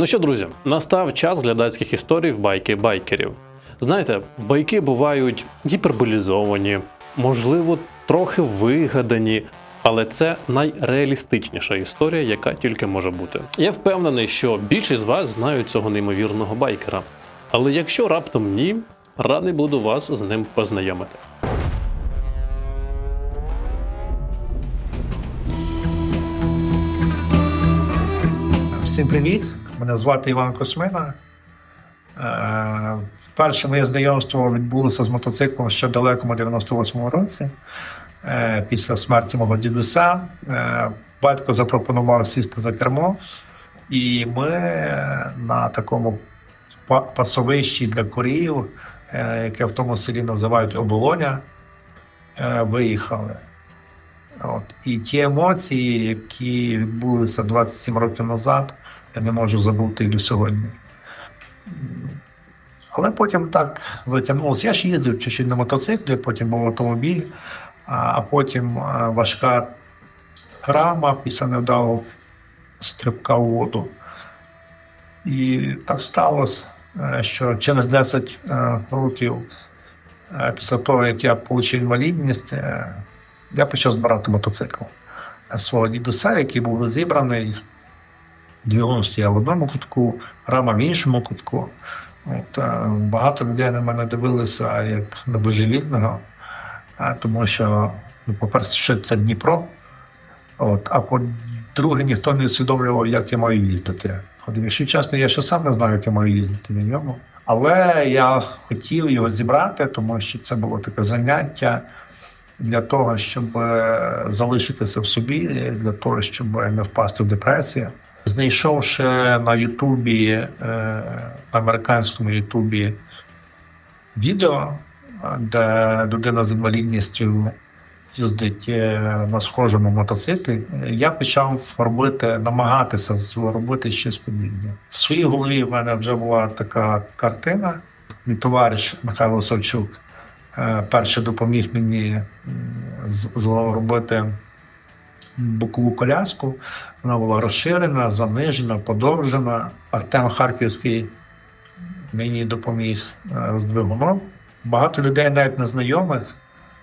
Ну що, друзі, настав час глядацьких історій в байки байкерів. Знаєте, байки бувають гіперболізовані, можливо, трохи вигадані, але це найреалістичніша історія, яка тільки може бути. Я впевнений, що більшість з вас знають цього неймовірного байкера. Але якщо раптом ні, радий буду вас з ним познайомити. Всім привіт! Мене звати Іван Космина. Е, Перше моє знайомство відбулося з мотоциклом ще далекому 98-му році. Е, Після смерті мого дідуся е, батько запропонував сісти за кермо, і ми на такому пасовищі для курів, е, яке в тому селі називають оболоня, виїхали. От. І ті емоції, які відбулися 27 років назад, я не можу забути і до сьогодні. Але потім так затягнулося. Я ж їздив чуть-чуть на мотоциклі, потім був автомобіль, а потім важка рама після невдалого стрибка у воду. І так сталося, е, що через 10 е, років е, після того, як я отримав інвалідність, я почав збирати мотоцикл свого дідуся, який був зібраний. Двигун стояв в одному кутку, рама в іншому кутку. От, е, багато людей на мене дивилися як на божевільного, е, тому що, ну, по-перше, це Дніпро. От, а по-друге, ніхто не усвідомлював, як я маю їздити. Якщо чесно, я ще сам не знаю, як я маю їздити на ньому. Але я хотів його зібрати, тому що це було таке заняття для того, щоб е, залишитися в собі, для того, щоб не впасти в депресію. Знайшовши на Ютубі, е, на американському Ютубі відео, е, де людина з інвалідністю їздить е, на схожому мотоциклі, е, я почав робити, намагатися зробити щось подібне. В своїй голові в мене вже була така картина. Мій товариш Михайло Савчук е, перше допоміг мені зробити бокову коляску. Вона була розширена, занижена, подовжена. Артем Харківський мені допоміг е, з двигуном. Багато людей, навіть незнайомих,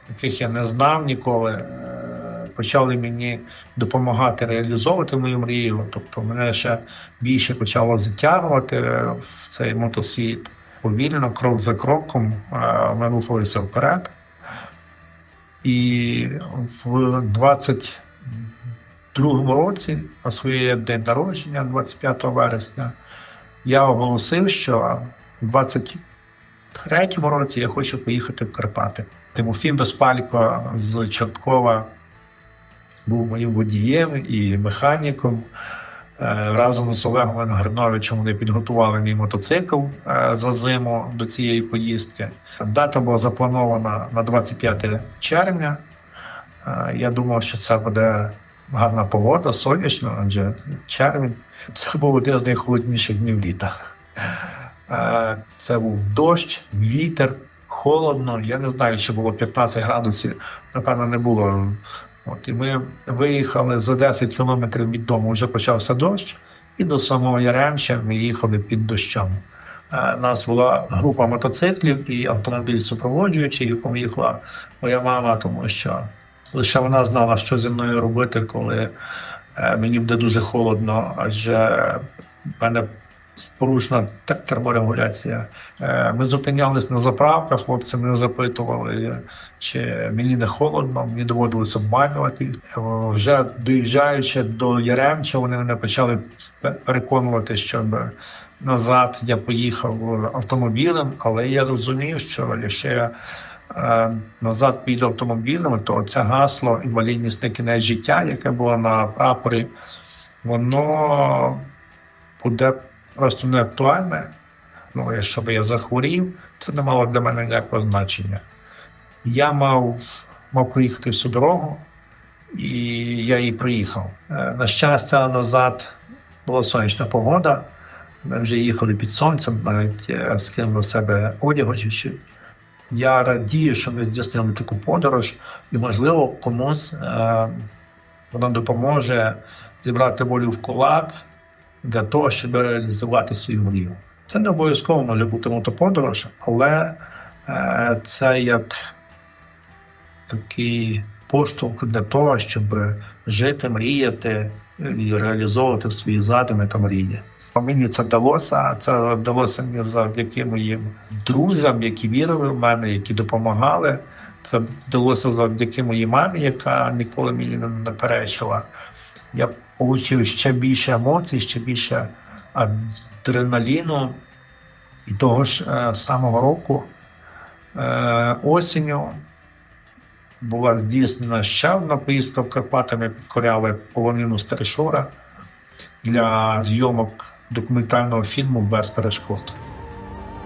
яких я не знав ніколи, е, почали мені допомагати реалізовувати мою мрію. Тобто мене ще більше почало затягувати в цей мотосвіт. Повільно, крок за кроком, е, ми рухалися вперед. І в 20 другому році, на своє день народження, 25 вересня, я оголосив, що в 23-му році я хочу поїхати в Карпати. Тимофій Безпалько з Чорткова був моїм водієм і механіком. Е, Разом з Олегом Венгерновичем вони підготували мій мотоцикл е, за зиму до цієї поїздки. Дата була запланована на 25 червня. Е, Я думав, що це буде гарна погода, сонячно, адже червень це був один з найхолодніших днів літа. Це був дощ, вітер, холодно. Я не знаю, чи було 15 градусів, напевно, не було. От, і ми виїхали за 10 кілометрів від дому, вже почався дощ, і до самого Яремча ми їхали під дощем. Е, У нас була група мотоциклів і автомобіль супроводжуючий, якому їхала моя мама, тому що лише вона знала, що зі мною робити, коли е, мені буде дуже холодно, адже в мене порушена терморегуляція. Е, Ми зупинялись на заправках, хлопці мене запитували, чи мені не холодно, мені доводилося обманювати. Е, Вже доїжджаючи до Яремча, вони мене почали переконувати, щоб назад я поїхав автомобілем, але я розумів, що якщо я е, назад піду автомобілем, то це гасло інвалідність на кінець життя, яке було на прапорі, воно буде просто не актуальне. Ну, якщо б я захворів, це не мало для мене ніякого значення. Я мав, мав проїхати всю дорогу, і я її проїхав. Е, На щастя, назад була сонячна погода. Ми вже їхали під сонцем, навіть е, скинули себе одягу. Я радію, що ми здійснили таку подорож, і, можливо, комусь е, вона допоможе зібрати волю в кулак, для того, щоб реалізувати свою мрію. Це не обов'язково може бути мотоподорож, але е, це як такий поштовх для того, щоб жити, мріяти і реалізовувати свої задуми та мрії. Мені це вдалося. Це вдалося мені завдяки моїм друзям, які вірили в мене, які допомагали. Це вдалося завдяки моїй мамі, яка ніколи мені не не перечила. Я отримав ще більше емоцій, ще більше адреналіну. І того ж е, самого року е, осінню була здійснена ще одна поїздка в Карпати. Ми підкоряли полонину Старишора для зйомок документального фільму без перешкод.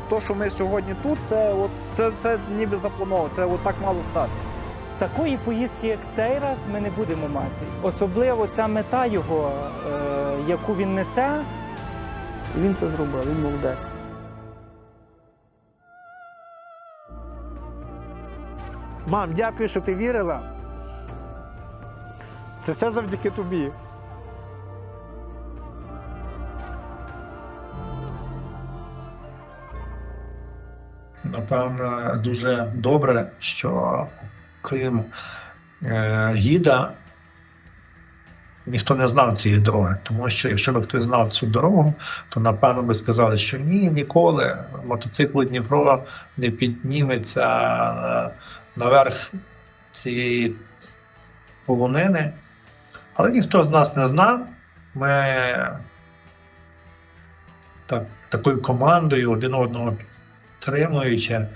То, що ми сьогодні тут, це от це, це ніби заплановано, це от так мало статися. Такої поїздки, як цей раз, ми не будемо мати. Особливо ця мета його, е, яку він несе, І він це зробив, він молодець. Мам, дякую, що ти вірила. Це все завдяки тобі. Напевно, дуже добре, що крім е, гіда ніхто не знав цієї дороги. Тому що якщо б хтось знав цю дорогу, то напевно би сказали, що ні, ніколи мотоцикл Дніпро не підніметься е, наверх цієї полонини. Але ніхто з нас не знав. Ми так, такою командою один одного підтримуючи,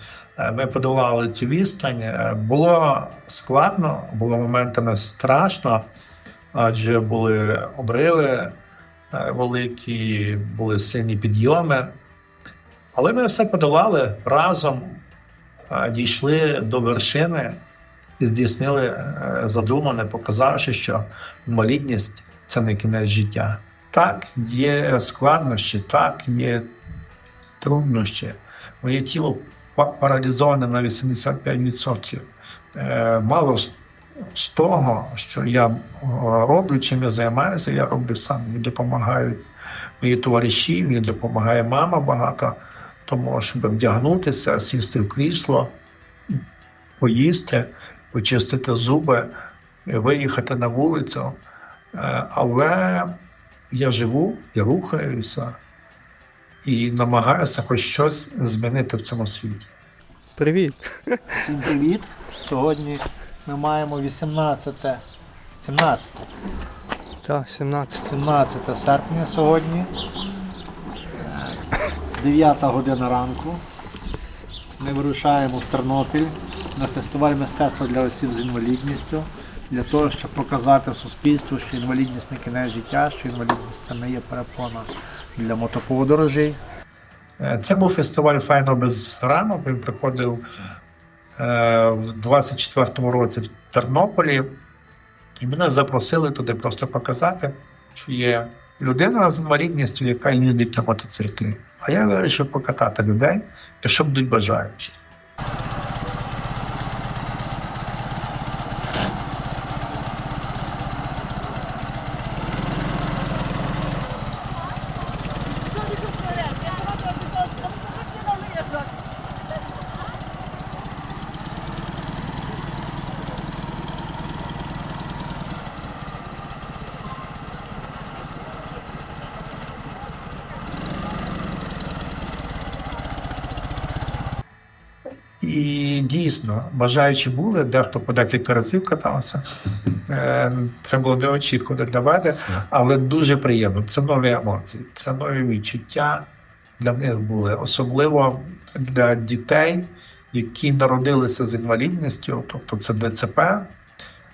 ми подолали цю відстань. Е, Було складно, було моментами страшно, адже були обриви е, великі, були сильні підйоми. Але ми все подолали разом, е, дійшли до вершини і здійснили е, задумане, показавши, що інвалідність це не кінець життя. Так, є складнощі, так, є труднощі. Моє тіло па- паралізоване на 85%. Е, Мало з- з того, що я е, роблю, чим я займаюся, я роблю сам. Мені допомагають мої товариші, мені допомагає мама багато, тому щоб вдягнутися, сісти в крісло, поїсти, почистити зуби, виїхати на вулицю. Е, Але я живу, я рухаюся і намагаюся хоч щось змінити в цьому світі. привіт. Всім привіт! Сьогодні ми маємо 18, 17, Так, 17. 17 серпня сьогодні. Е, 9 година ранку. Ми вирушаємо в Тернопіль на фестиваль мистецтва для осіб з інвалідністю для того, щоб показати суспільству, що інвалідність не кінець життя, що інвалідність це не є перепона для мотоподорожей. Е, Це був фестиваль Файно без рамок. Він приходив е, в 24-му році в Тернополі, і мене запросили туди просто показати, що є людина з інвалідністю, яка їздить на мотоциклі. А я вирішив покатати людей, якщо будуть бажаючі. Що ти тут твориш? Я сама тобі писала, тому що ви ж не дали їжджати. І дійсно, бажаючі були, дехто по декілька разів катався. Е, Це було неочікувано для мене, але дуже приємно. Це нові емоції, це нові відчуття для них були, особливо для дітей, які народилися з інвалідністю, тобто це ДЦП,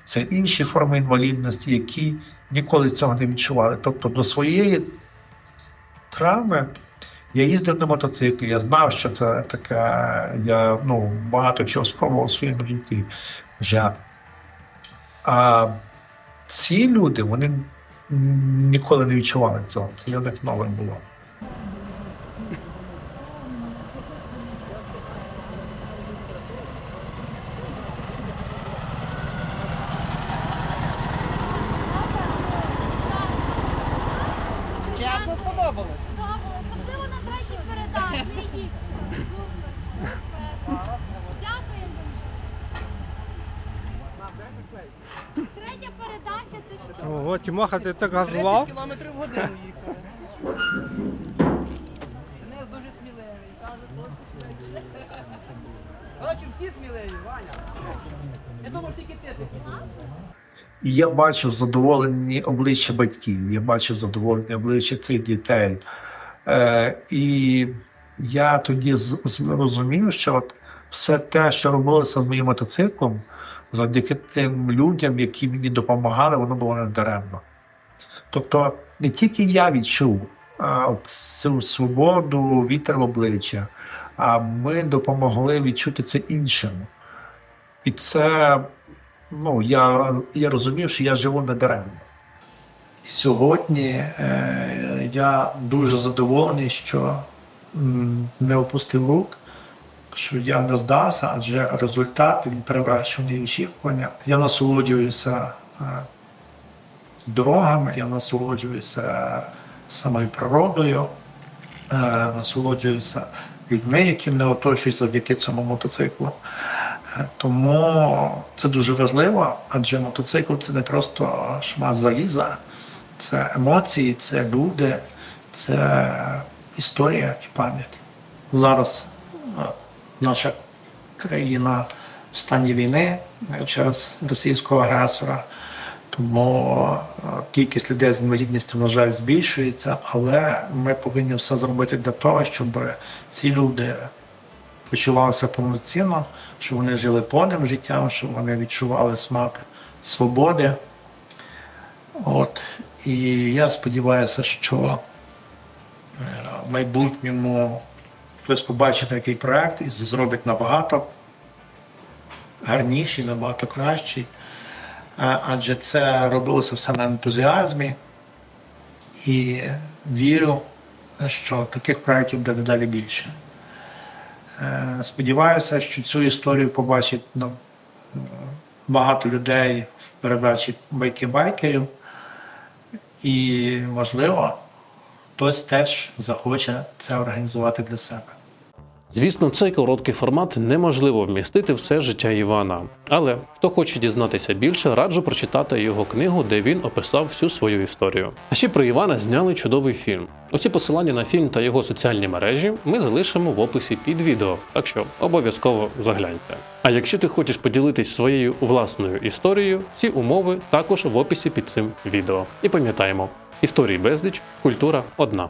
це інші форми інвалідності, які ніколи цього не відчували. Тобто до своєї травми я їздив на мотоциклі, я знав, що це таке. Я ну, багато чого спробував у своєму житті. Я. А ці люди вони ніколи не відчували цього. Це для них нове було. Чесно, Особливо на третій передачі. Не йдіть. Супер, супер. Дякуємо. Третя передача це що? Ого, Тимоха, ти так газував? кілометрів в годину їхали. Денис дуже сміливий. Каже, хлопці. Коротше, всі сміливі, Ваня. Я думав, тільки ти такий. І я бачив задоволені обличчя батьків, я бачив задоволені обличчя цих дітей. Е, і я тоді зрозумів, що от все те, що робилося з моїм мотоциклом, завдяки тим людям, які мені допомагали, воно було не даремно. Тобто не тільки я відчув а, цю свободу, вітер в обличчя, а ми допомогли відчути це іншим. І це ну, я, я розумів, що я живу не даремно. І сьогодні е, я дуже задоволений, що не опустив рук, що я не здався, адже результат він мої очікування. Я насолоджуюся е, дорогами, я насолоджуюся самою природою, е, насолоджуюся людьми, які мене оточують завдяки цьому мотоциклу. Е, Тому це дуже важливо, адже мотоцикл це не просто шмат заліза, це емоції, це люди, це історія і пам'ять. Зараз наша країна в стані війни е, через російського агресора. Тому е, кількість людей з інвалідністю, на жаль, збільшується, але ми повинні все зробити для того, щоб ці люди почувалися повноцінно, щоб вони жили повним життям, щоб вони відчували смак свободи. От. І я сподіваюся, що е, в майбутньому хтось побачить такий проект і зробить набагато гарніший, набагато кращий. Адже це робилося все на ентузіазмі. І вірю, що таких проєктів буде далі більше. Е, Сподіваюся, що цю історію побачить ну, багато людей в передачі байки байкерів. І, можливо, хтось теж захоче це організувати для себе. Звісно, цей короткий формат неможливо вмістити все життя Івана. Але хто хоче дізнатися більше, раджу прочитати його книгу, де він описав всю свою історію. А ще про Івана зняли чудовий фільм. Усі посилання на фільм та його соціальні мережі ми залишимо в описі під відео, так що обов'язково загляньте. А якщо ти хочеш поділитись своєю власною історією, всі умови також в описі під цим відео. І пам'ятаємо, історії безліч, культура одна.